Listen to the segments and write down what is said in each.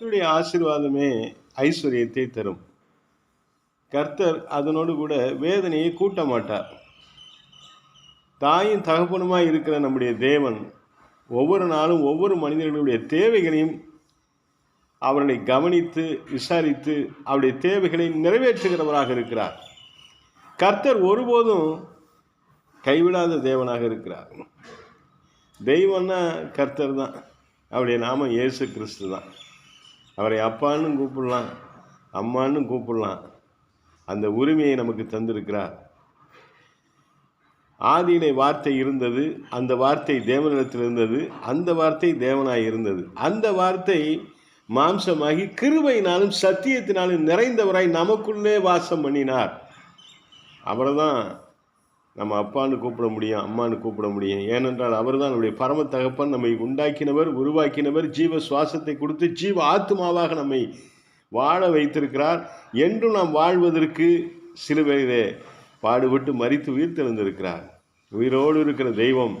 கர்த்தருடைய ஆசீர்வாதமே ஐஸ்வர்யத்தை தரும். கர்த்தர் அதனோடு கூட வேதனையை கூட்ட மாட்டார் தாயும் தகப்பனுமாய் இருக்கிற நம்முடைய தேவன் ஒவ்வொரு நாளும் ஒவ்வொரு மனிதர்களுடைய தேவைகளையும் அவர்களை கவனித்து விசாரித்து அவருடைய தேவைகளை நிறைவேற்றுகிறவராக இருக்கிறார். கர்த்தர் ஒருபோதும் கைவிடாத தேவனாக இருக்கிறார். தெய்வம்னா கர்த்தர் தான். அவருடைய நாமம் இயேசு கிறிஸ்து தான். அவரை அப்பான்னு கூப்பிடலாம் அம்மான்னு கூப்பிடலாம். அந்த உரிமையை நமக்கு தந்திருக்கிறார். ஆதியிலே வார்த்தை இருந்தது அந்த வார்த்தை தேவனிடத்தில் இருந்தது அந்த வார்த்தை தேவனாய் இருந்தது. அந்த வார்த்தை மாம்சமாகி கிருபையினாலும் சத்தியத்தினாலும் நிறைந்தவராய் நமக்குள்ளே வாசம் பண்ணினார். அவரை தான் நம்ம அப்பான்னு கூப்பிட முடியும் அம்மான்னு கூப்பிட முடியும். ஏனென்றால் அவர் தான் நம்முடைய பரம தகப்பன் நம்மை உண்டாக்கினவர் உருவாக்கினவர் ஜீவ சுவாசத்தை கொடுத்து ஜீவ ஆத்மாவாக நம்மை வாழ வைத்திருக்கிறார். என்றும் நாம் வாழ்வதற்கு சிலுவையிலே பாடுபட்டு மறித்து உயிர் திறந்திருக்கிறார் உயிரோடு இருக்கிற தெய்வம்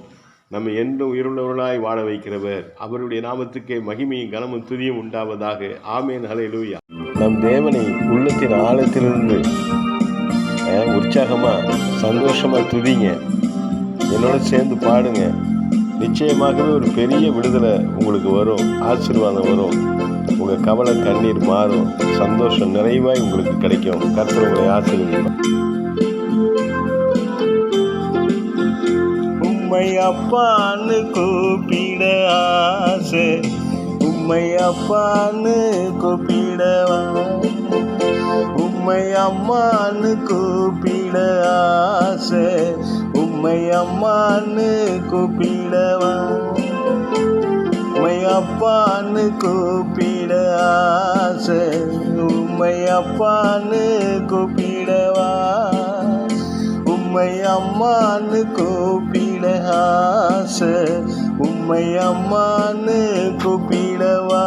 நம்மை என்றும் உயிருள்ளவர்களாய் வாழ வைக்கிறவர். அவருடைய நாமத்துக்கே மகிமையும் கனமும் துதியும் உண்டாவதாக. ஆமேன். ஹalleluya. நம் தேவனை உள்ளத்தின் ஆழத்திலிருந்து உற்சாகமாக சந்தோஷமாக துதிங்க. என்னோட சேர்ந்து பாடுங்க. நிச்சயமாகவே ஒரு பெரிய விடுதலை உங்களுக்கு வரும் ஆசீர்வாதம் வரும். உங்கள் கவலை கண்ணீர் மாறும். சந்தோஷம் நிறைவாய் உங்களுக்கு கிடைக்கும். கர்த்தர் உங்களை ஆசீர்வதிப்பார். உம்மை அப்பான்னு கூப்பிட ஆசை. உம்மை அப்பான்னு கூப்பிடவா உம்மை அம்மான்னு கூப்பிட ஆசை. உம்மை அம்மான்னு கூப்பிடவா? உம்மை அப்பான்னு கூப்பிட ஆசை. உம்மை அப்பான்னு கூப்பிடவா? உம்மை அம்மான்னு கூப்பிட ஆசை. உம்மை அம்மான்னு கூப்பிடவா?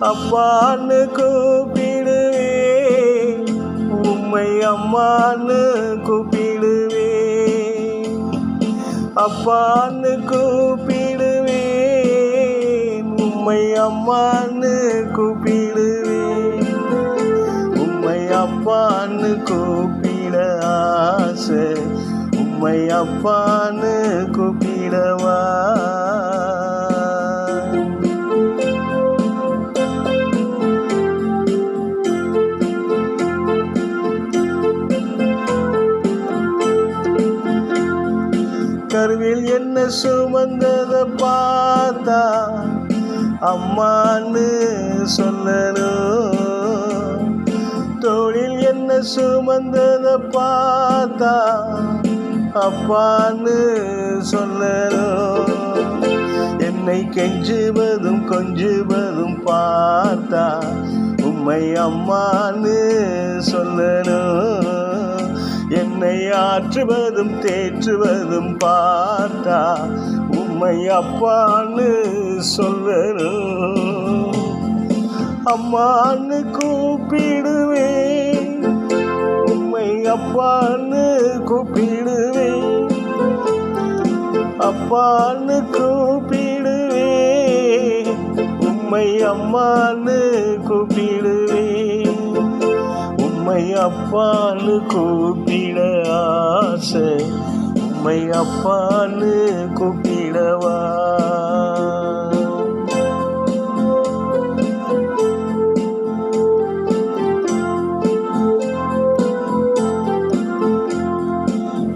அப்பான்னு கூப்பிடுவே உம்மை அம்மான்னு கூப்பிடுவே அப்பான்னு கூப்பிடுவே உம்மை அம்மான்னு கூப்பிடுவே உம்மை அப்பான்னு கூப்பிட ஆசை. உம்மை அப்பான்னு கூப்பிடவா? என்ன சுமந்தத பார்த்தா அம்மான்னு சொல்லணும் தொழில் என்ன சுமந்தத பார்த்தா அப்பான்னு சொல்லணும் என்னை கெஞ்சுவதும் கொஞ்சுவதும் பார்த்தா உம்மை அம்மான்னு சொல்லணும் என்னை ஆற்றுவதும் தேற்றுவதும் பார்த்தா உம்மை அப்பான்னு சொல்லணும் அம்மான்னு கூப்பிடுவேன் உம்மை அப்பான்னு கூப்பிடுவேன். அப்பான்னு கூப்பிடுவேன் உம்மை அம்மான்னு கூப்பிடுவேன். உம்மை அப்பான்னு கூப்பிட ஆசை. உம்மை அப்பான்னு கூப்பிடவா?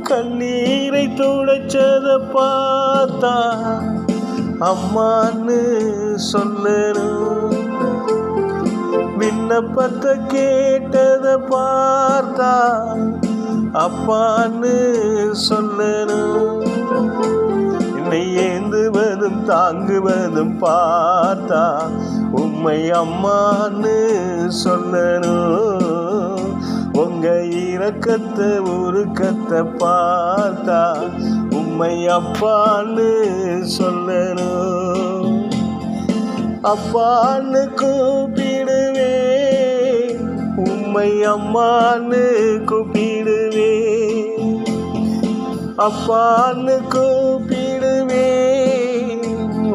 கண்ணீரை துடைச்சத பார்த்தா அம்மான்னு சொல்லணும். விண்ணப்பத்தை கேட்டத பார்த்தா அப்பான்னு சொல்லணும். என்னை ஏந்துவதும் தாங்குவதும் பார்த்தா உம்மை அம்மான்னு சொல்லணும். உங்க இறக்கத்தை உருக்கத்தை பார்த்தா உம்மை அப்பான்னு சொல்லணும். அப்பான்னு கூப்பிடுவேன். உம்மை அம்மான்னு கூப்பிடுவே அப்பான்னு கூப்பிடுவே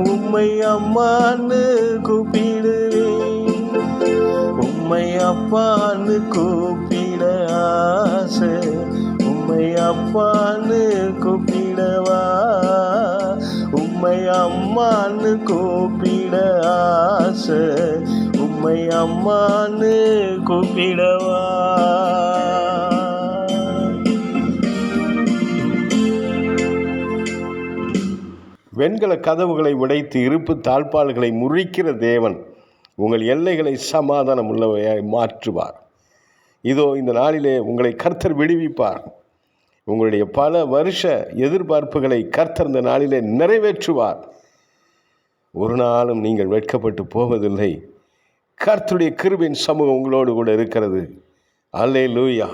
உம்மை அம்மான்னு கூப்பிடுவே உம்மை அப்பான்னு கூப்பிட ஆசை. உம்மை அப்பான்னு கூப்பிடவா? உம்மை அம்மான்னு கூப்பிட ஆசை. உம்மை அம்மான்னு கூப்பிடவா? வெண்கல கதவுகளை உடைத்து இருப்பு தாழ்பால்களை முறிக்கிற தேவன் உங்கள் எல்லைகளை சமாதானம் உள்ளவையாய் மாற்றுவார். இதோ இந்த நாளிலே உங்களை கர்த்தர் விடுவிப்பார். உங்களுடைய பல வருஷ எதிர்பார்ப்புகளை கர்த்தர் இந்த நாளிலே நிறைவேற்றுவார். ஒரு நாளும் நீங்கள் வெட்கப்பட்டு போவதில்லை. கர்த்துடைய கிருபின் சமூகம் உங்களோடு கூட இருக்கிறது. அல்லே லூயா